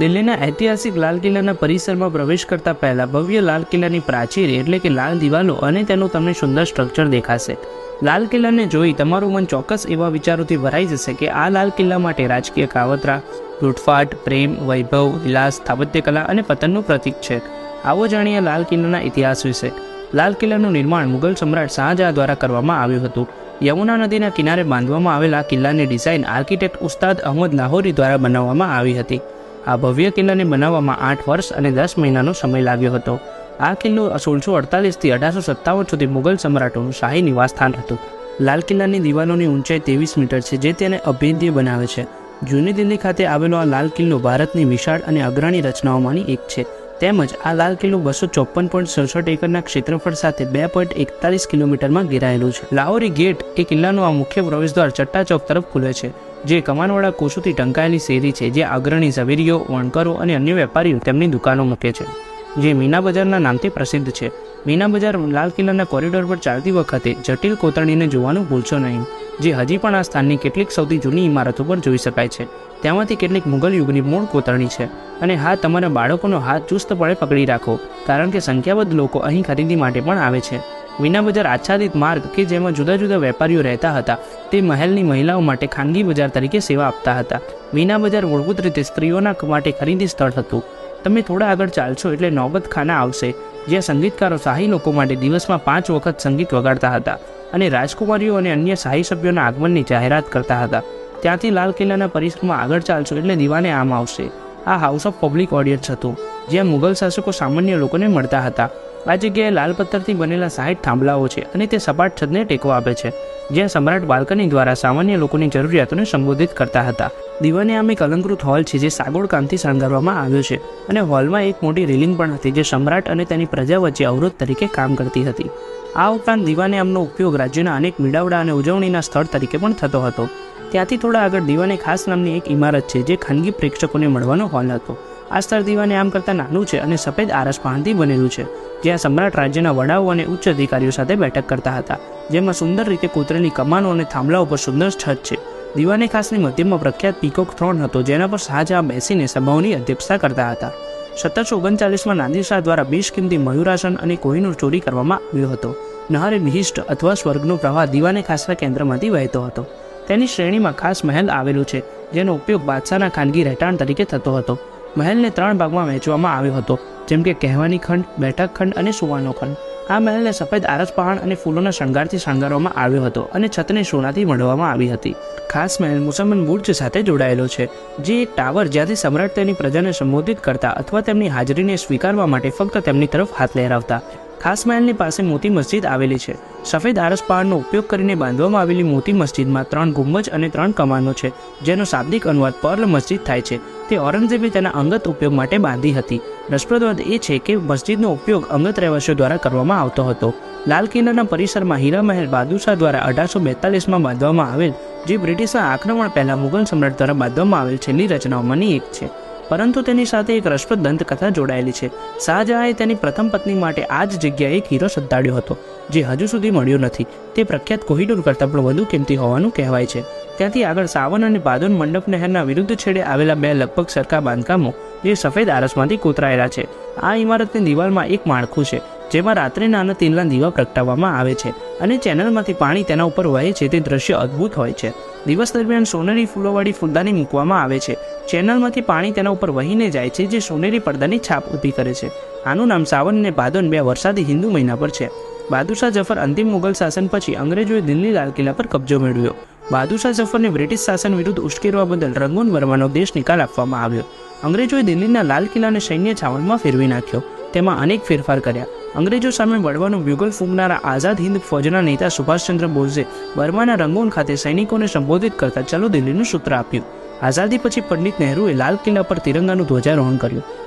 દિલ્હીના ઐતિહાસિક લાલ કિલ્લાના પરિસરમાં પ્રવેશ કરતા પહેલા ભવ્ય લાલ કિલ્લાની પ્રાચીર એટલે કે લાલ દિવાલો અને તેનું તમને સુંદર સ્ટ્રક્ચર દેખાશે. લાલ કિલ્લાને જોઈ તમારું મન ચોક્કસ એવા વિચારોથી ભરાઈ જશે કે આ લાલ કિલ્લા માટે રાજકીય કાવતરા, લૂંટફાટ, પ્રેમ, વૈભવ, વિલાસ, સ્થાપત્યકલા અને પતનનું પ્રતીક છે. આવો જાણીએ લાલ કિલ્લાના ઇતિહાસ વિશે. લાલ કિલ્લાનું નિર્માણ મુઘલ સમ્રાટ શાહજહાં દ્વારા કરવામાં આવ્યું હતું. યમુના નદીના કિનારે બાંધવામાં આવેલા કિલ્લાની ડિઝાઇન આર્કિટેક્ટ ઉસ્તાદ અહમદ લાહોરી દ્વારા બનાવવામાં આવી હતી. આ ભવ્ય કિલ્લાને બનાવવામાં આઠ વર્ષ અને દસ મહિનાનો સમય લાગ્યો હતો. આ કિલ્લો સોળસો અડતાલીસથી અઢારસો સત્તાવન સુધી મુઘલ સમ્રાટોનું શાહી નિવાસસ્થાન હતું. લાલ કિલ્લાની દિવાલોની ઊંચાઈ ત્રેવીસ મીટર છે, જે તેને અભેદ્ય બનાવે છે. જૂની દિલ્હી ખાતે આવેલો આ લાલ કિલ્લો ભારતની વિશાળ અને અગ્રણી રચનાઓમાંની એક છે. તેમજ આ લાલ કિલ્લો બસો ચોપન પોઈન્ટ સડસઠ એકરના ક્ષેત્રફળ સાથે બે પોઈન્ટ એકતાલીસ કિલોમીટરમાં ઘેરાયેલું છે. લાહોરી ગેટ એ કિલ્લાનો આ મુખ્ય પ્રવેશદ્વાર ચટ્ટા ચોક તરફ ખુલે છે, જે કમાનવાળા કોષોથી ઢંકાયેલી શેરી છે, જે અગ્રણી ઝવેરીઓ, વણકરો અને અન્ય વેપારીઓ તેમની દુકાનો મૂકે છે, જે મીના બજારના નામથી પ્રસિદ્ધ છે. મીના બજાર લાલ કિલ્લાના કોરિડોર પર ચાલતી વખતે જટિલ કોતરણીને જોવાનું ભૂલશો નહીં, જે હજી પણ આ સ્થાનની કેટલીક સૌથી જૂની ઇમારતો પર જોઈ શકાય છે. તેમાંથી કેટલીક મુઘલ યુગની મૂળ કોતરણી છે. અને હા, તમારા બાળકોનો હાથ ચુસ્તપણે પકડી રાખો, કારણ કે સંખ્યાબંધ લોકો અહીં ખરીદી માટે પણ આવે છે. વિના બજાર આચ્છાદિત માર્ગ કે જેમાં જુદા જુદા વેપારીઓ રહેતા હતા, તે મહેલની મહિલાઓ માટે ખાનગી બજાર તરીકે સેવા આપતા હતા. વિના બજાર મૂળભૂત રીતે સ્ત્રીઓના માટે ખરીદી સ્થળ હતું. તમે થોડા આગળ ચાલશો એટલે નોબત ખાના આવશે, જ્યાં સંગીતકારો શાહી લોકો માટે દિવસમાં પાંચ વખત સંગીત વગાડતા હતા અને રાજકુમારીઓ અને અન્ય શાહી સભ્યોના આગમનની જાહેરાત કરતા હતા. ત્યાંથી લાલ કિલ્લાના પરિસરમાં આગળ ચાલશો એટલે દીવાને આમ આવશે. આ હાઉસ ઓફ પબ્લિક ઓડિયન્સ હતું, જ્યાં મુઘલ શાસકો સામાન્ય લોકોને મળતા હતા. આ જગ્યાએ લાલ પથ્થરથી બનેલા સાહીઠ થાંભલાઓ છે અને તે સપાટ છતને ટેકો આપે છે, જ્યાં સમ્રાટ બાલ્કની દ્વારા સામાન્ય લોકોની જરૂરિયાતોને સંબોધિત કરતા હતા. દીવાને આમ એક અલંકૃત હોલ છે જે સાગોળ કામથી શણગારવામાં આવ્યો છે અને હોલમાં એક મોટી રેલિંગ પણ હતી જે સમ્રાટ અને તેની પ્રજા વચ્ચે અવરોધ તરીકે કામ કરતી હતી. આ ઉપરાંત દીવાને આમનો ઉપયોગ રાજ્યના અનેક મેળાવડા અને ઉજવણીના સ્થળ તરીકે પણ થતો હતો. ત્યાંથી થોડા આગળ દીવાને ખાસ નામની એક ઇમારત છે જે ખાનગી પ્રેક્ષકોને મળવાનો હોલ હતો. આ સ્થળ દીવાને આમ કરતાં નાનું છે અને સફેદ આરસ પાનથી બનેલું છે જ્યાં સમ્રાટ રાજ્યના વડાઓ અને ઉચ્ચ અધિકારીઓ સાથે બેઠક કરતા હતા, જેમાં સુંદર રીતે કૂતરેની કમાનો અને થાંભલા ઉપર સુંદર છત છે. દીવાને ખાસની મધ્યમાં પ્રખ્યાત પીકોક થ્રોન હતો, જેના પર શાહજહાં બેસીને સભાઓની અધ્યક્ષતા કરતા હતા. સત્તરસો ઓગણચાલીસમાં નાદિર શાહ દ્વારા બિશકિમતી મયુરાસન અને કોહિનૂર ચોરી કરવામાં આવ્યો હતો. નહરે વિશિષ્ટ અથવા સ્વર્ગનો પ્રવાહ દીવાને ખાસના કેન્દ્રમાંથી વહેતો હતો. તેની શ્રેણીમાં ખાસ મહેલ આવેલું છે, જેનો ઉપયોગ બાદશાહના ખાનગી રહેઠાણ તરીકે થતો હતો. મહેલને ત્રણ ભાગમાં વહેંચવામાં આવ્યો હતો, જેમ કે કહેવાની ખંડ, બેઠક ખંડ અને સુવાનો ખંડ. આ મહેલને સફેદ આરસ પહાણ અને ફૂલોના શણગારથી શણગારવામાં આવ્યો હતો અને છતને સોનાથી મઢવામાં આવી હતી. ખાસ મહેલ મુસલમાન બુર્જ સાથે જોડાયેલો છે, જે એક ટાવર જ્યાંથી સમ્રાટ તેની પ્રજાને સંબોધિત કરતા અથવા તેમની હાજરીને સ્વીકારવા માટે ફક્ત તેમની તરફ હાથ લહેરાવતા. ખાસ મહેલની પાસે મોટી મસ્જિદ આવેલી છે. સફેદ આરસ પહાડનો ઉપયોગ કરીને બાંધવામાં આવેલી મોટી મસ્જિદમાં ત્રણ ગુંબજ અને ત્રણ કમાનો છે, જેનો શાબ્દિક અનુવાદ પર્લ મસ્જિદ થાય છે. તે ઔરંગઝેબે તેના અંગત ઉપયોગ માટે બાંધી હતી. રસપ્રદ વાત એ છે કે મસ્જિદનો ઉપયોગ અંગત રહેવાસીઓ દ્વારા કરવામાં આવતો હતો. લાલ કિલ્લાના પરિસરમાં હીરા મહેલ બહાદુરશાહ દ્વારા અઢારસો બેતાલીસમાં બાંધવામાં આવેલ, જે બ્રિટિશના આક્રમણ પહેલાં મુઘલ સમ્રાટ દ્વારા બાંધવામાં આવેલ છેલ્લી રચનાઓમાંની એક છે. પરંતુ તેની સાથે એક રસપ્રદ દંતકથા જોડાયેલી છે. શાહજહાંએ તેની પ્રથમ પત્ની માટે આ જ જગ્યાએ એક હીરો સત્તાડ્યો હતો, જે હજુ સુધી મળ્યો નથી. તે પ્રખ્યાત કોહિડોર કરતાં પણ વધુ કિંમતી હોવાનું કહેવાય છે. ત્યાંથી આગળ સાવન અને બાદોન મંડપ નહેરના વિરુદ્ધ છેડે આવેલા બે લગભગ સરખા બાંધકામો, જે સફેદ આરસમાંથી કોતરાયેલા છે. આ ઇમારતની દિવાલમાં એક માળખું છે, જેમાં રાત્રે નાના તેલના દીવા પ્રગટાવવામાં આવે છે અને ચેનલમાંથી પાણી તેના ઉપર વહે છે. તે દ્રશ્ય અદ્ભુત હોય છે. દિવસ દરમિયાન સોનેરી ફૂલોવાળી ફૂલદાની મૂકવામાં આવે છે. ચેનલમાંથી પાણી તેના ઉપર વહીને જાય છે, જે સોનેરી પડદાની છાપ ઊભી કરે છે. આનું નામ સાવન અને ભાદોન બે વરસાદી હિન્દુ મહિના પર છે. બહાદુરશાહ જફર અંતિમ મુઘલ શાસન પછી અંગ્રેજોએ દિલ્હી લાલ કિલ્લા પર કબજો મેળવ્યો. બહાદુરશાહ જફરને બ્રિટિશ શાસન વિરુદ્ધ ઉશ્કેરવા બદલ રંગૂન વર્માનો દેશ નિકાલ આપવામાં આવ્યો. અંગ્રેજોએ દિલ્હીના લાલ કિલ્લાને સૈન્ય છાવણમાં ફેરવી નાખ્યો. તેમાં અનેક ફેરફાર કર્યા. અંગ્રેજો સામે વળવાનો વ્યુગલ ફૂંકનારા આઝાદ હિન્દ ફૌજના નેતા સુભાષચંદ્ર બોઝે બર્માના રંગૂન ખાતે સૈનિકોને સંબોધિત કરતા ચલો દિલ્હીનું સૂત્ર આપ્યું. આઝાદી પછી પંડિત નહેરુએ લાલ કિલ્લા પર તિરંગાનું ધ્વજારોહણ કર્યું.